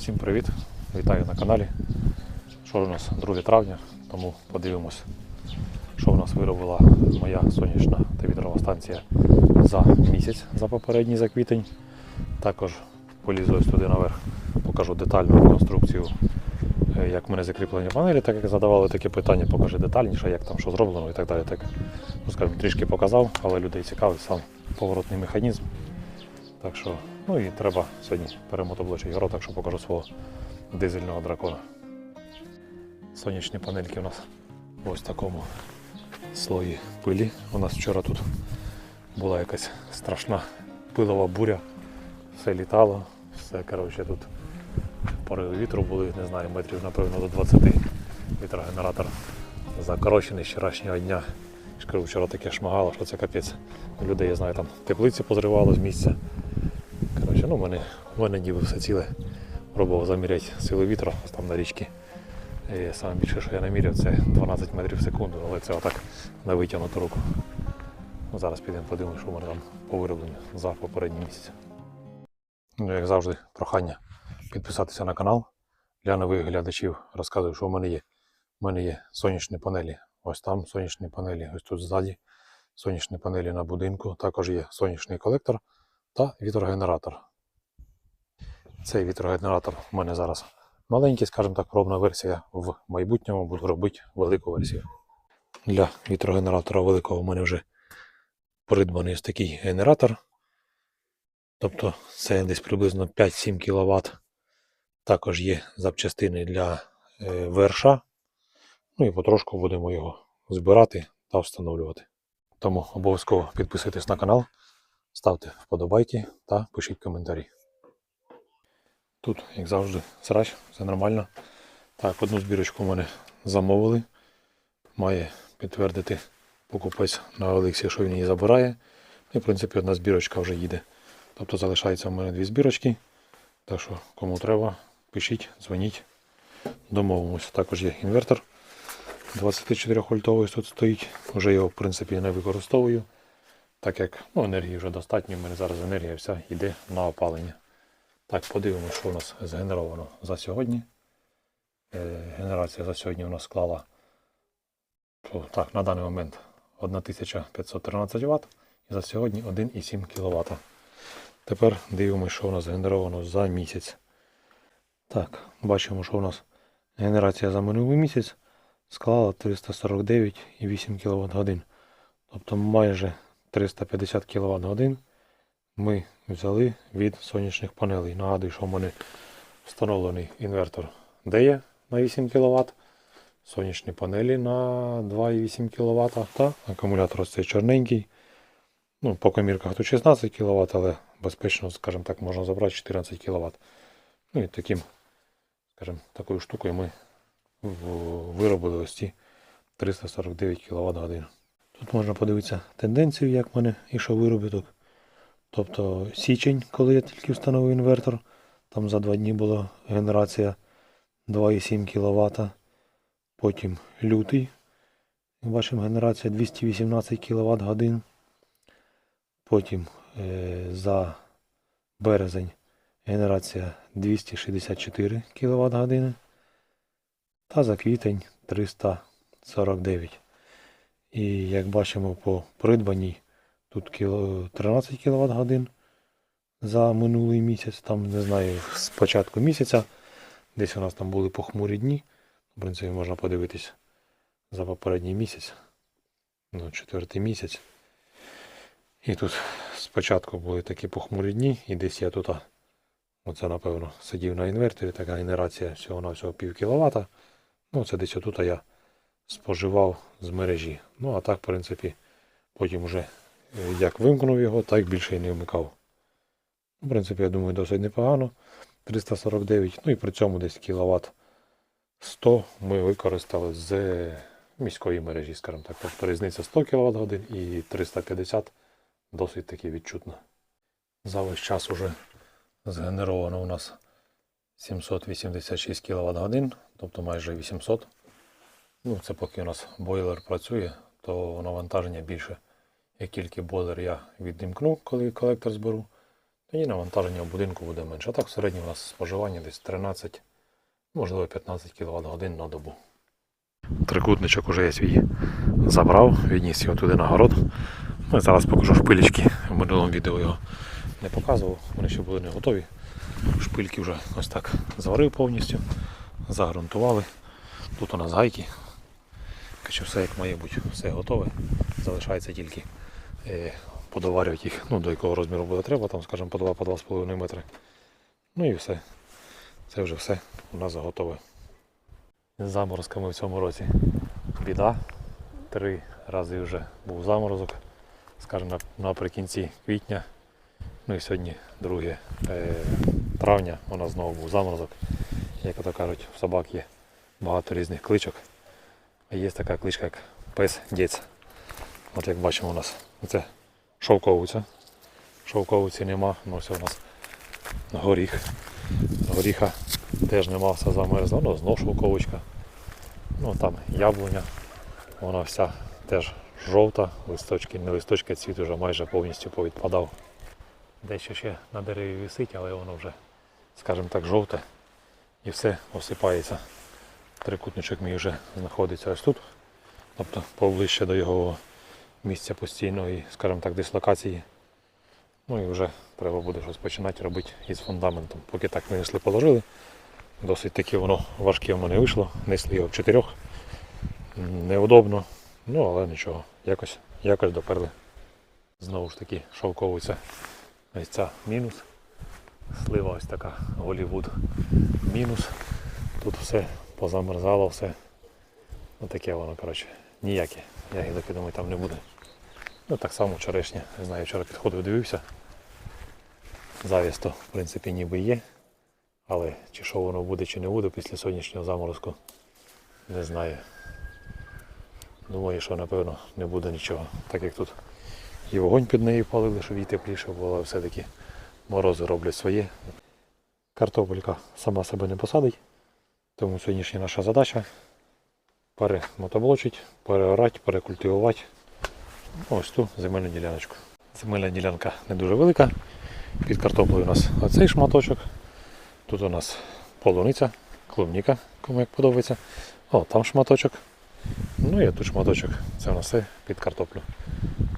Всім привіт! Вітаю на каналі. Що у нас 2 травня, тому подивимось, що у нас виробила моя сонячна та вітрова станція за місяць, за попередній за квітень. Також полізу ось туди наверх, покажу детальну конструкцію, е, як в мене закріплені панелі, так як задавали таке питання, покажи детальніше, як там що зроблено і так далі. Так, ну, скажімо, трішки показав, але людей цікавить сам поворотний механізм. Так що, ну і треба сьогодні перемотоблочий город, так що покажу свого дизельного дракона. Сонячні панельки у нас в ось такому слої пилі. У нас вчора тут була якась страшна пилова буря. Все літало, все коротше тут пориви вітру були, не знаю, метрів напевно до 20 вітрогенератор закорочений вчорашнього дня. Вчора таке шмагало, що це капець. Людей, я знаю, там теплиці позривало з місця. Ну, в мене, в мене ніби все ціле. Пробував заміряти силу вітру там на річці. І саме більше, що я наміряв, це 12 метрів в секунду, але це отак на витягнуту руку. Ну, зараз підемо подивимося, що в мене там по виробленню за попередній місяць. Ну, як завжди, прохання підписатися на канал. Для нових глядачів розказую, що в мене є. У мене є сонячні панелі. Ось там сонячні панелі, ось тут ззаді. Сонячні панелі на будинку. Також є сонячний колектор та вітрогенератор. Цей вітрогенератор у мене зараз маленький, скажімо так, пробна версія. В майбутньому буду робити велику версію. Для вітрогенератора великого у мене вже придбаний ось такий генератор. Тобто це десь приблизно 5-7 кВт. Також є запчастини для е, верша. Ну і потрошку будемо його збирати та встановлювати. Тому обов'язково підписуйтесь на канал, ставте вподобайки та пишіть коментарі. Тут, як завжди, срач, все нормально. Так, одну збірочку в мене замовили. Має підтвердити покупець на Олексі, що він її забирає. І, в принципі, одна збірочка вже їде. Тобто залишається в мене дві збірочки. Так що, кому треба, пишіть, дзвоніть, домовимося. Також є інвертор 24 вольтовий тут стоїть. Вже його, в принципі, не використовую. Так як ну, енергії вже достатньо, в мене зараз енергія вся йде на опалення. Так, подивимося, що у нас згенеровано за сьогодні. Е, Генерація за сьогодні у нас склала так, на даний момент 1513 Вт і за сьогодні 1,7 кВт. Тепер дивимося, що у нас згенеровано за місяць. Так, бачимо, що у нас генерація за минулий місяць склала 349,8 кВт. Тобто майже 350 кВт годин ми взяли від сонячних панелей. Нагадую, що в мене встановлений інвертор DE на 8 кВт, сонячні панелі на 2,8 кВт та акумулятор ось цей чорненький. Ну, по комірках тут 16 кВт, але безпечно, скажімо так, можна забрати 14 кВт. Ну і таким, скажімо, такою штукою ми виробили ось ці 349 кВт годин. Тут можна подивитися тенденцію, як в мене ішов виробіток. Тобто січень, коли я тільки встановив інвертор, там за два дні була генерація 2,7 кВт. Потім лютий. Бачимо, генерація 218 кВт годин. Потім е, за березень генерація 264 кВт години. Та за квітень 349. І як бачимо по придбаній Тут 13 кВт годин за минулий місяць. Там, не знаю, з початку місяця. Десь у нас там були похмурі дні. В принципі, можна подивитись за попередній місяць. Ну, четвертий місяць. І тут спочатку були такі похмурі дні, і десь я тут, оце, напевно, сидів на інверторі, така генерація всього на всього пів кіловата. Ну, це десь отут я споживав з мережі. Ну, а так, в принципі, потім вже як вимкнув його, так більше і не вмикав. В принципі, я думаю, досить непогано. 349, ну і при цьому десь кіловат 100 ми використали з міської мережі, скажімо так. Тобто різниця 100 кВт годин і 350 досить таки відчутна. За весь час уже згенеровано у нас 786 кВт годин, тобто майже 800. Ну, це поки у нас бойлер працює, то навантаження більше. Як тільки бойлер я відімкну, коли колектор зберу, Тоді навантаження в будинку буде менше. А так в середньому у нас споживання десь 13, можливо 15 кВт годин на добу. Трикутничок уже я свій забрав, відніс його туди на город. Ну, і зараз покажу шпилечки. В минулому відео його не показував, вони ще були не готові. Шпильки вже ось так зварив повністю, загрунтували. Тут у нас гайки. Короче, все як має бути, все готове. Залишається тільки подоварювати їх, ну, до якого розміру буде треба, там, скажімо, по 2 по 2,5 метри. Ну і все. Це вже все у нас готове. З заморозками в цьому році біда. Три рази вже був заморозок, скажімо, наприкінці квітня. Ну і сьогодні 2 е, травня у нас знову був заморозок. Як ото кажуть, в собак є багато різних кличок. А є така кличка, як пес дєць. От як бачимо у нас це шовковиця. Шовковиці нема, ну все у нас горіх. Горіха теж нема, все замерзло, ну знов шовковичка. Ну там яблуня, вона вся теж жовта, листочки, не листочки, цвіт вже майже повністю повідпадав. Дещо ще на дереві висить, але воно вже, скажімо так, жовте і все осипається. Трикутничок мій вже знаходиться ось тут, тобто поближче до його місця постійної, скажімо так, дислокації. Ну і вже треба буде щось починати робити із фундаментом. Поки так ми несли положили. Досить таки воно важке в мене вийшло. Несли його в чотирьох. Неудобно. Ну але нічого. Якось, якось доперли. Знову ж таки шовковиця. Ось ця мінус. Слива ось така Голівуд мінус. Тут все позамерзало, все. Ну таке воно, коротше, ніяке. Я думаю, там не буде. Ну так само черешня. Не знаю, вчора підходив, дивився. Завіс то, в принципі, ніби є. Але чи що воно буде, чи не буде після сонячного заморозку, не знаю. Думаю, що напевно не буде нічого. Так як тут і вогонь під нею палили, щоб їй тепліше було, але все-таки морози роблять своє. Картопелька сама себе не посадить. Тому сьогоднішня наша задача перемотоблочити, переорати, перекультивувати ось ту земельну діляночку. Земельна ділянка не дуже велика. Під картоплею у нас оцей шматочок. Тут у нас полуниця, клубніка, кому як подобається. О, там шматочок. Ну і тут шматочок. Це у нас все під картоплю.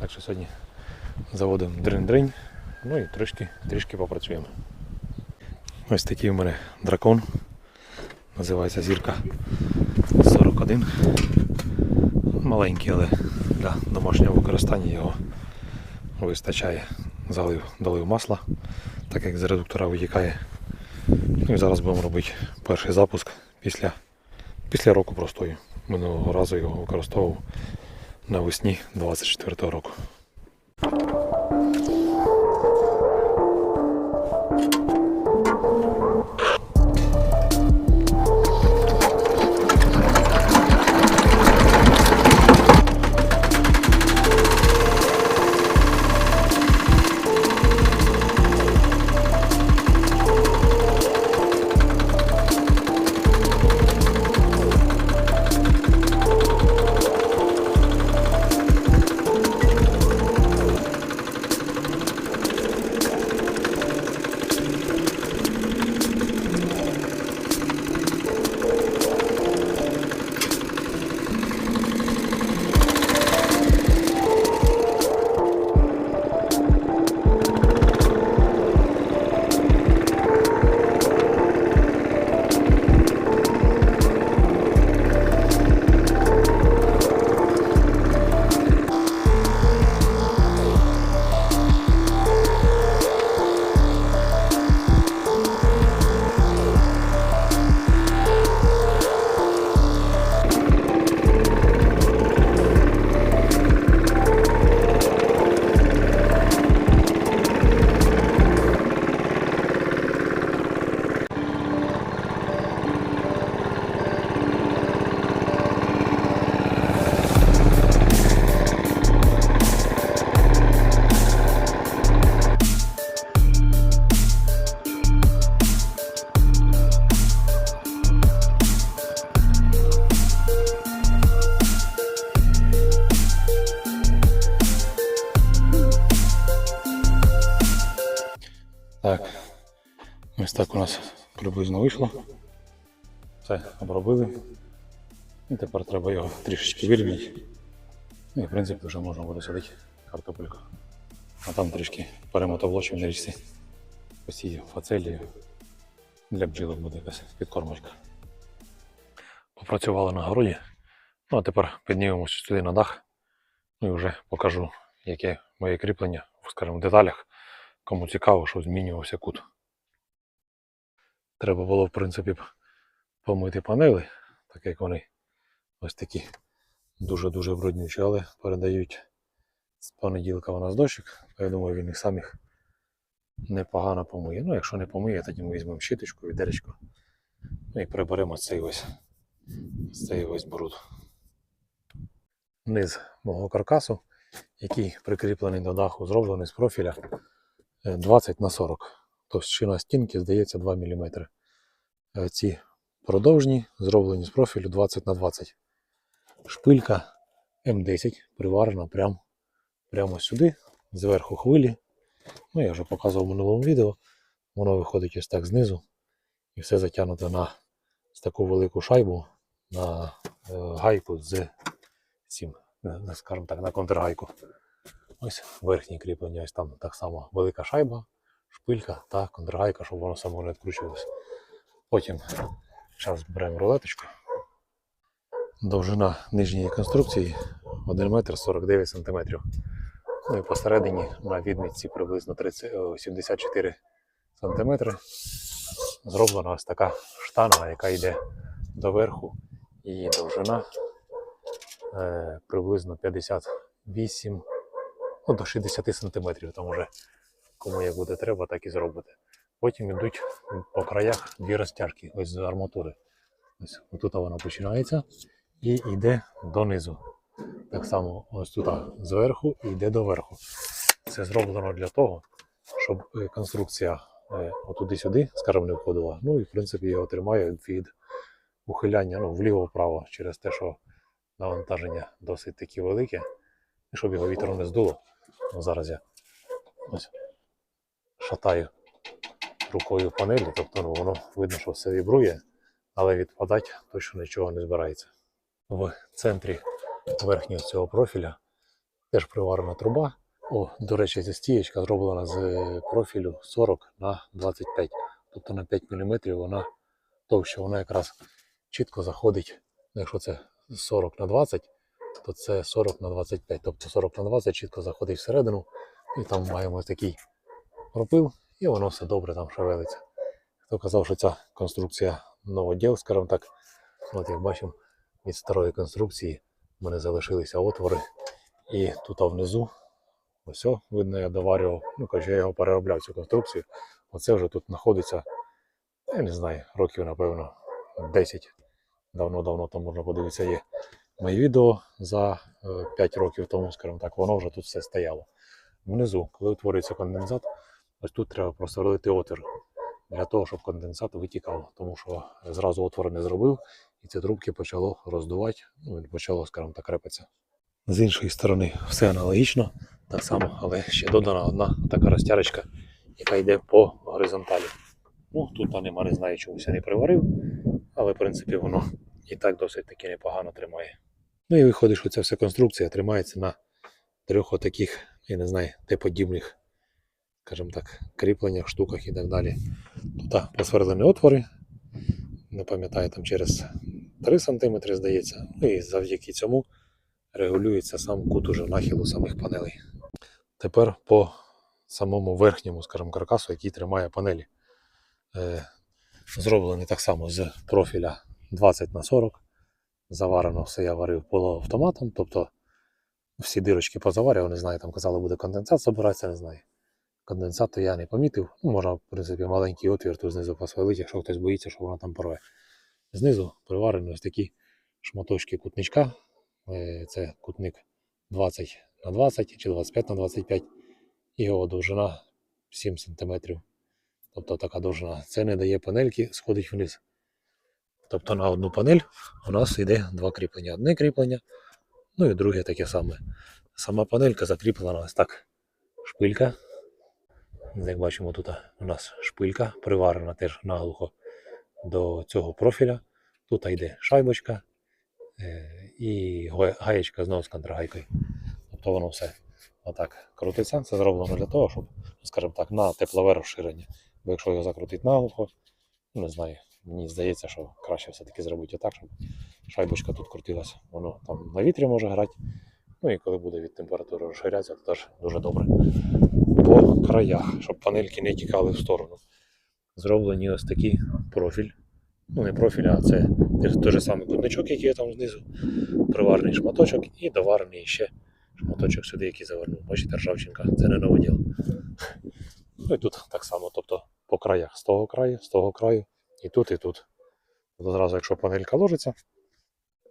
Так що сьогодні заводимо дринь-дринь. Ну і трішки, трішки попрацюємо. Ось такий у мене дракон. Називається зірка 41. Маленький, але для домашнього використання його вистачає. Залив, долив масла, так як з редуктора витікає. Ну і зараз будемо робити перший запуск після, після року простою. Минулого разу його використовував навесні 24 року. Так у нас приблизно вийшло. Все обробили. І тепер треба його трішечки вирівняти. Ну і в принципі вже можна буде садити картопельку. А там трішки перемотовлочимо на річці. Посію фацелію. Для бджілок буде якась підкормочка. Попрацювали на городі. Ну а тепер піднімемося сюди на дах. Ну і вже покажу, яке моє кріплення, скажімо, в деталях. Кому цікаво, що змінювався кут. Треба було, в принципі, помити панели, так як вони ось такі дуже-дуже бруднючі, але передають з понеділка у нас дощик. Я думаю, він їх самих непогано помиє. Ну, якщо не помиє, тоді ми візьмемо щіточку, відеречко ну, і приберемо цей ось, цей ось бруд. Низ мого каркасу, який прикріплений до даху, зроблений з профіля е, 20 на 40. Товщина стінки, здається, 2 мм. Ці продовжні, зроблені з профілю 20 на 20. Шпилька М10 приварена прямо, прямо сюди, зверху хвилі. Ну, я вже показував в минулому відео. Воно виходить ось так знизу. І все затягнуто на таку велику шайбу на е, гайку з цим, е, скажімо так, на контргайку. Ось верхнє кріплення, ось там так само велика шайба, шпилька та контргайка, щоб воно само не відкручувалося. Потім зараз беремо рулеточку. Довжина нижньої конструкції 1 метр 49 см. Ну і посередині на відмітці приблизно 30, 74 см. Зроблена ось така штанга, яка йде доверху. Її довжина е, приблизно 58 ну, до 60 см. Там уже кому як буде треба, так і зробити. Потім йдуть по краях дві розтяжки, ось з арматури. Ось тут вона починається і йде донизу. Так само ось тут зверху і йде до верху. Це зроблено для того, щоб е, конструкція е, отуди-сюди, скажімо, не входила. Ну і в принципі його тримає від ухиляння ну, вліво-вправо через те, що навантаження досить таки велике. І щоб його вітром не здуло. Ну, зараз я ось шатаю рукою панелі, тобто ну, воно видно, що все вібрує, але відпадати точно нічого не збирається. В центрі верхнього цього профіля теж приварена труба. О, до речі, ця стієчка зроблена з профілю 40 на 25. Тобто на 5 мм вона товща, вона якраз чітко заходить. Ну, Якщо це 40 на 20, то це 40 на 25. Тобто 40 на 20 чітко заходить всередину. І там маємо такий пропил, і воно все добре там шевелиться. Хто казав, що ця конструкція новоділ, скажімо так, от як бачимо, від старої конструкції в мене залишилися отвори. І тут внизу, ось видно, я доварював, ну кажу, я його переробляв цю конструкцію. Оце вже тут знаходиться, я не знаю, років, напевно, 10. Давно-давно там можна подивитися, є мої відео за 5 років тому, скажімо так, воно вже тут все стояло. Внизу, коли утворюється конденсат, ось тут треба просверлити отвір для того, щоб конденсат витікав, тому що зразу отвор не зробив, і ці трубки почало роздувати, ну почало, скажімо так, репатися. З іншої сторони все аналогічно, так само, але ще додана одна така розтяжечка, яка йде по горизонталі. Ну, тут я нема, не знаю, чомусь я не приварив, але в принципі воно і так досить таки непогано тримає. Ну і виходить, що ця вся конструкція тримається на трьох отаких, я не знаю, Т-подібних, скажімо так, кріпленнях, штуках і так далі. Тут посверлені отвори, не пам'ятаю, там через 3 см, здається. Ну і завдяки цьому регулюється сам кут уже нахилу самих панелей. Тепер по самому верхньому, скажімо, каркасу, який тримає панелі. Е, зроблений так само з профіля 20 на 40. Заварено все я варив полуавтоматом, тобто всі дирочки позаварював, не знаю, там казали, буде конденсат збиратися, не знаю. Конденсату я не помітив. Ну, можна, в принципі, маленький отвір тут знизу посвалити, якщо хтось боїться, що воно там порве. Знизу приварені ось такі шматочки кутничка. Е, Це кутник 20 на 20 чи 25 на 25. І його довжина 7 см. Тобто така довжина. Це не дає панельки, сходить вниз. Тобто на одну панель у нас йде два кріплення. Одне кріплення, ну і друге таке саме. Сама панелька закріплена ось так. Шпилька. Як бачимо, тут у нас шпилька приварена теж наглухо до цього профіля. Тут йде шайбочка е, і гаєчка знову з контрагайкою. Тобто воно все отак крутиться. Це зроблено для того, щоб, скажімо так, на теплове розширення. Бо якщо його закрутити наглухо, ну, не знаю, мені здається, що краще все-таки зробити так, щоб шайбочка тут крутилася. Воно там на вітрі може грати. Ну і коли буде від температури розширятися, то теж дуже добре. По краях, щоб панельки не тікали в сторону. Зроблені ось такий профіль. Ну, не профіль, а це той же самий кутничок, який є там знизу, приварений шматочок і доварений ще шматочок сюди, який завернув. Бачите, ржавчинка, це не нове діло. Ну і тут так само, тобто по краях з того краю, з того краю, і тут, і тут. Тобто зразу, якщо панелька ложиться,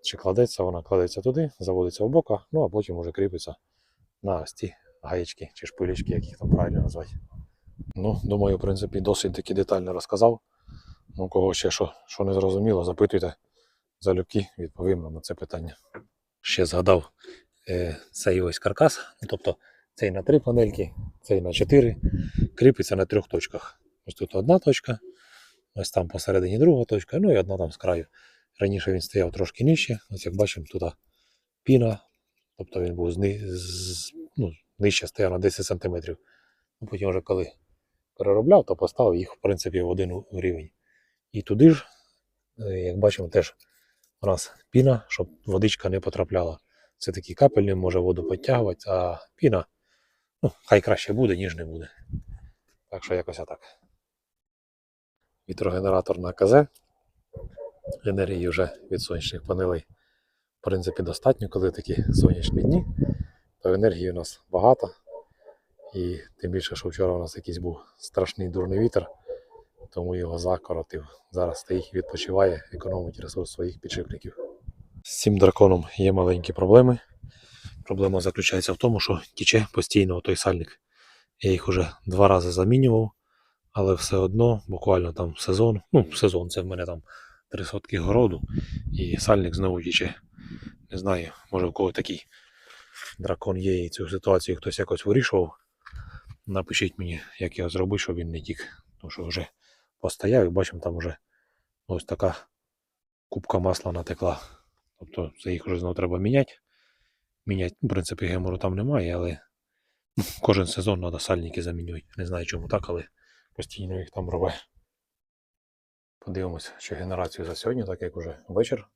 чи кладеться, вона кладеться туди, заводиться в бока, ну а потім уже кріпиться на ось ці гаєчки чи шпилечки, як їх там правильно назвати. Ну, думаю, в принципі, досить таки детально розказав. Ну, кого ще що, що не зрозуміло, запитуйте залюбки, відповім на це питання. Ще згадав е, цей ось каркас, ну, тобто цей на три панельки, цей на чотири, кріпиться на трьох точках. Ось тут одна точка, ось там посередині друга точка, ну і одна там з краю. Раніше він стояв трошки нижче, ось як бачимо, тут піна, тобто він був зни, з, ну, нижче стояв на 10 см. Ну, потім вже коли переробляв, то поставив їх, в принципі, в один рівень. І туди ж, е, як бачимо, теж у нас піна, щоб водичка не потрапляла. Це такий капельний, може воду підтягувати, а піна, ну, хай краще буде, ніж не буде. Так що якось отак. Вітрогенератор на КЗ. Енергії вже від сонячних панелей, в принципі, достатньо, коли такі сонячні дні, то енергії у нас багато. І тим більше, що вчора у нас якийсь був страшний дурний вітер, тому його закоротив. Зараз стоїть, відпочиває, економить ресурс своїх підшипників. З цим драконом є маленькі проблеми. Проблема заключається в тому, що тіче постійно той сальник. Я їх уже два рази замінював, але все одно, буквально там сезон, ну, сезон, це в мене там три сотки городу, і сальник знову тіче. Не знаю, може в кого такий дракон є і цю ситуацію хтось якось вирішував. Напишіть мені, як його зробити, щоб він не тік. Тому що вже постояв і бачимо, там вже ось така кубка масла натекла. Тобто це їх вже знову треба міняти. Міняти, в принципі, гемору там немає, але кожен сезон треба сальники замінювати. Не знаю чому так, але постійно їх там робить. Подивимося, що генерацію за сьогодні, так як уже вечір.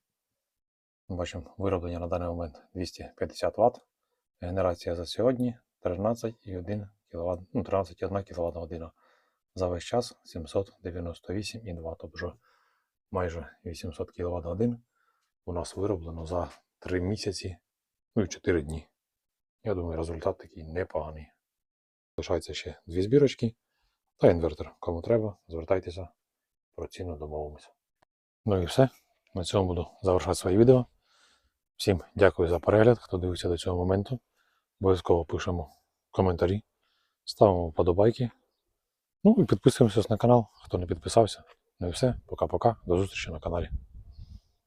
Бачимо, вироблення на даний момент 250 Вт. Генерація за сьогодні 13,1 кВт, ну, 13,1 кВт година. За весь час 798,2, тобто майже 800 кВт годин у нас вироблено за 3 місяці, ну і 4 дні. Я думаю, результат такий непоганий. Лишається ще дві збірочки та інвертор. Кому треба, звертайтеся, про ціну домовимося. Ну і все. На цьому буду завершати своє відео. Всім дякую за перегляд, хто дивився до цього моменту. Обов'язково пишемо коментарі, ставимо вподобайки. Ну і підписуємося на канал, хто не підписався. Ну і все. Пока-пока. До зустрічі на каналі.